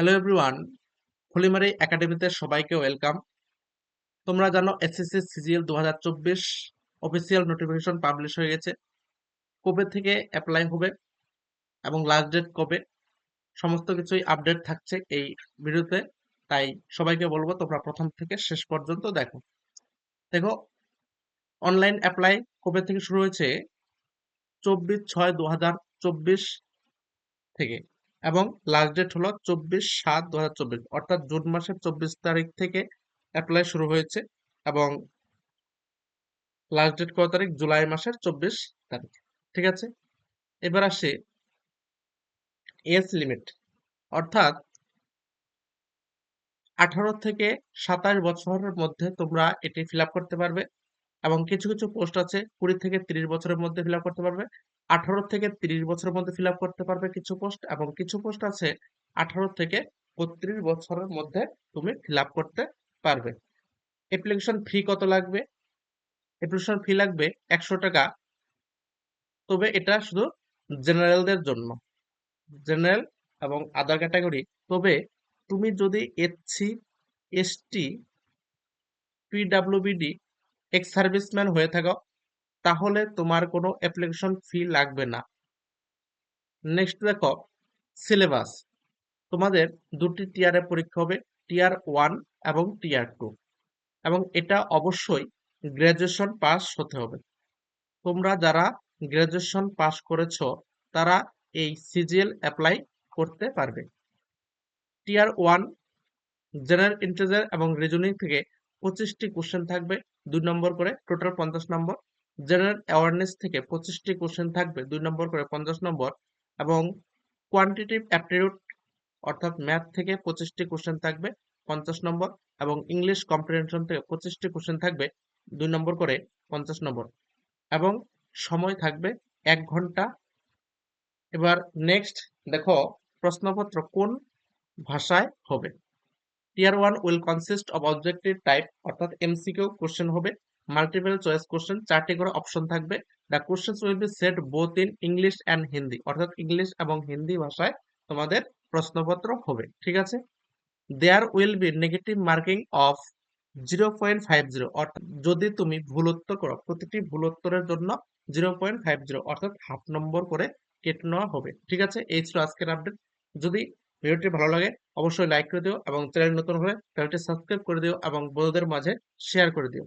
Hello everyone ফুলিমারি একাডেমিতে সবাইকে welcome তোমরা জানো এসএসসি সিজিএল দু হাজার চব্বিশ অফিসিয়াল নোটিফিকেশন পাবলিশ হয়ে গেছে। কবে থেকে অ্যাপ্লাই হবে এবং লাস্ট ডেট কবে? সমস্ত কিছুই আপডেট থাকছে এই ভিডিওতে। তাই সবাইকে বলব তোমরা প্রথম থেকে শেষ পর্যন্ত দেখো। দেখো অনলাইন অ্যাপ্লাই কবে থেকে শুরু হয়েছে? চব্বিশ ছয় দু হাজার চব্বিশ থেকে। এবং লাস্ট ডেট হলো চব্বিশ সাত দু হাজার চব্বিশ, অর্থাৎ জুন মাসের চব্বিশ তারিখ থেকে অ্যাপ্লাই শুরু হয়েছে এবং লাস্ট ডেট কত তারিখ? জুলাই মাসের চব্বিশ তারিখ। ঠিক আছে? এবার আসে এজ লিমিট অর্থাৎ আঠারো থেকে সাতাশ বছরের মধ্যে তোমরা এটি ফিল করতে পারবে। এবং কিছু কিছু পোস্ট আছে, কুড়ি থেকে তিরিশ বছরের মধ্যে ফিল করতে পারবে, আঠারো থেকে তিরিশ বছরের মধ্যে ফিল করতে পারবে কিছু পোস্ট এবং কিছু পোস্ট আছে আঠারো থেকে বত্রিশ বছরের মধ্যে তুমি ফিল করতে পারবে। অ্যাপ্লিকেশন ফি কত লাগবে? অ্যাপ্লিকেশন ফি লাগবে একশো টাকা। তবে এটা শুধু জেনারেলদের জন্য। জেনারেল এবং আদার ক্যাটাগরি তবে তুমি যদি SC, ST PWBD ex serviceman হয়ে থাকো, তাহলে তোমার কোনো অ্যাপ্লিকেশন ফি লাগবে না। নেক্সট দেখো সিলেবাস তোমাদের দুটি টিয়ারে পরীক্ষা হবে টিয়ার ওয়ান এবং টিয়ার টু এবং এটা অবশ্যই গ্র্যাজুয়েশন পাস হতে হবে। তোমরা যারা গ্র্যাজুয়েশন পাস করেছ, তারা এই সিজিএল অ্যাপ্লাই করতে পারবে। টিয়ার ওয়ান জেনারেল ইন্টেলিজেন্স এবং রিজনিং থেকে পঁচিশটি কোশ্চেন থাকবে, দুই নম্বর করে টোটাল পঞ্চাশ নম্বর। জেনারেল অ্যাওয়ারনেস থেকে পঁচিশটি কোশ্চেন থাকবে, দুই নম্বর করে পঞ্চাশ নম্বর এবং কোয়ান্টিটিভ অ্যাপটিটিউড অর্থাৎ ম্যাথ থেকে পঁচিশটি কোশ্চেন থাকবে, পঞ্চাশ নম্বর এবং ইংলিশ কম্প্রিহেনশন থেকে পঁচিশটি কোশ্চেন থাকবে, দুই নম্বর করে পঞ্চাশ নম্বর। এবং সময় থাকবে এক ঘণ্টা। এবার নেক্সট দেখো, প্রশ্নপত্র কোন ভাষায় হবে? Tier one will consist of objective type অর্থাৎ এমসিকিউ কোশ্চেন হবে মাল্টিপল চয়েস কোশ্চেন চারটি করে অপশন থাকবে। The question will be set both in English and Hindi অর্থাৎ ইংলিশ এবং হিন্দি ভাষায় তোমাদের প্রশ্নপত্র হবে, ঠিক আছে? There will be negative marking of zero point five zero অর্থাৎ যদি তুমি ভুল উত্তর করো, প্রতিটি ভুল উত্তরের জন্য জিরো পয়েন্ট ফাইভ জিরো অর্থাৎ হাফ নম্বর করে কেটে নেওয়া হবে, ঠিক আছে? এই ছিল আজকের আপডেট যদি ভিডিওটি ভালো লাগে অবশ্যই লাইক করে দিও এবং চ্যানেল নতুন হলে চ্যানেলটি সাবস্ক্রাইব করে দিও এবং বন্ধুদের মাঝে শেয়ার করে দিও।